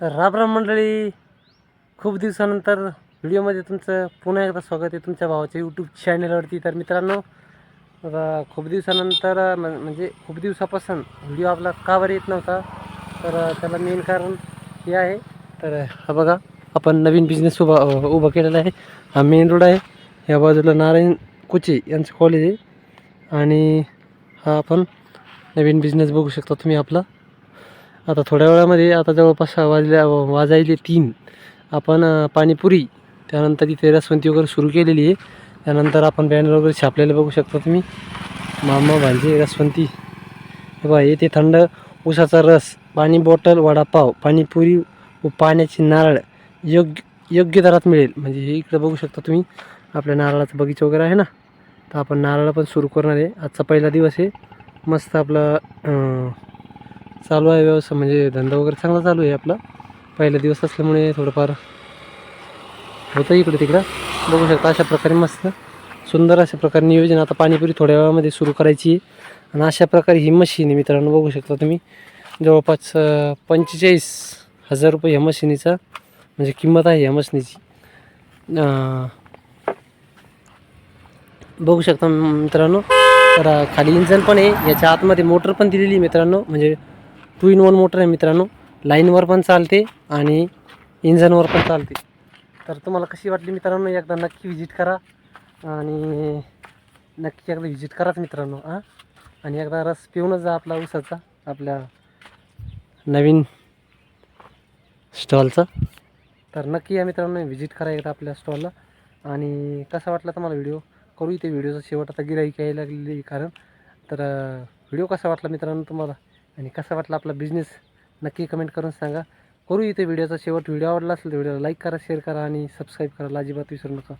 तर रामराम मंडळी खूप दिवसानंतर व्हिडिओमध्ये तुमचं पुन्हा एकदा स्वागत आहे तुमच्या भावाच्या यूट्यूब चॅनलवरती तर मित्रांनो खूप दिवसानंतर म्हणजे खूप दिवसापासून व्हिडिओ आपला का बरं येत नव्हता. तर त्याला मेन कारण हे आहे. तर हा बघा आपण नवीन बिझनेस उभा उभा केलेला आहे. हा मेन रोड आहे. या बाजूला नारायण कुचे यांचं कॉलेज आहे. आणि हा आपण नवीन बिझनेस बघू शकता तुम्ही आपला. आता थोड्या वेळामध्ये आता जवळपास वाजल्या वाजायले तीन. आपण पाणीपुरी त्यानंतर तिथे रसवंती वगैरे सुरू केलेली आहे. त्यानंतर आपण बॅनर वगैरे छापलेलं बघू शकता तुम्ही. मामा भांजे रसवंती. हे बघा येथे थंड उसाचा रस पाणी बॉटल वडापाव पाणीपुरी व पाण्याची नारळ. योग्य योग्य दरात मिळेल. म्हणजे हे इकडं बघू शकता तुम्ही. आपल्या नारळाचा बगीचा वगैरे आहे ना? तर आपण नारळ पण सुरू करणार आहे. आजचा पहिला दिवस आहे. मस्त आपला चालू आहे व्यवसाय म्हणजे धंदा वगैरे चांगला चालू आहे आपला. पहिला दिवस असल्यामुळे थोडंफार होतं इकडे तिकडं. बघू शकता अशा प्रकारे मस्त सुंदर अशा प्रकारे नियोजन. आता पाणीपुरी थोड्या वेळामध्ये सुरू करायची. आहे आणि अशा प्रकारे ही मशीन आहे मित्रांनो बघू शकता तुम्ही. जवळपास पंचेचाळीस हजार रुपये ह्या मशिनीचा म्हणजे किंमत आहे ह्या मशिनीची. बघू शकता मित्रांनो. तर खाली इंजन पण आहे. याच्या आतमध्ये मोटर पण दिलेली आहे मित्रांनो. म्हणजे टू इन वन मोटर आहे मित्रांनो. लाईनवर पण चालते आणि इंजनवर पण चालते. तर तुम्हाला कशी वाटली मित्रांनो? एकदा नक्की व्हिजिट करा आणि नक्की एकदा व्हिजिट कराच मित्रांनो हां? आणि एकदा रस पिऊनच जा आपला ऊसाचा आपल्या नवीन स्टॉलचा. तर नक्की या मित्रांनो व्हिजिट करा एकदा आपल्या स्टॉलला आणि कसा वाटला तुम्हाला व्हिडिओ करू इथे व्हिडिओचा शेवट. आता गिराईक यायला लागलेली कारण. तर व्हिडिओ कसा वाटला मित्रांनो तुम्हाला? आणि कसा वाटला आपला बिझनेस नक्की कमेंट करून सांगा. करू इथे व्हिडिओचा शेवट. व्हिडिओ आवडला असेल तर व्हिडिओला लाईक करा शेअर करा आणि सबस्क्राईब करायला अजिबात विसरू नका.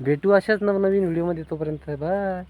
भेटू अशाच नवनवीन व्हिडिओमध्ये तोपर्यंत. बाय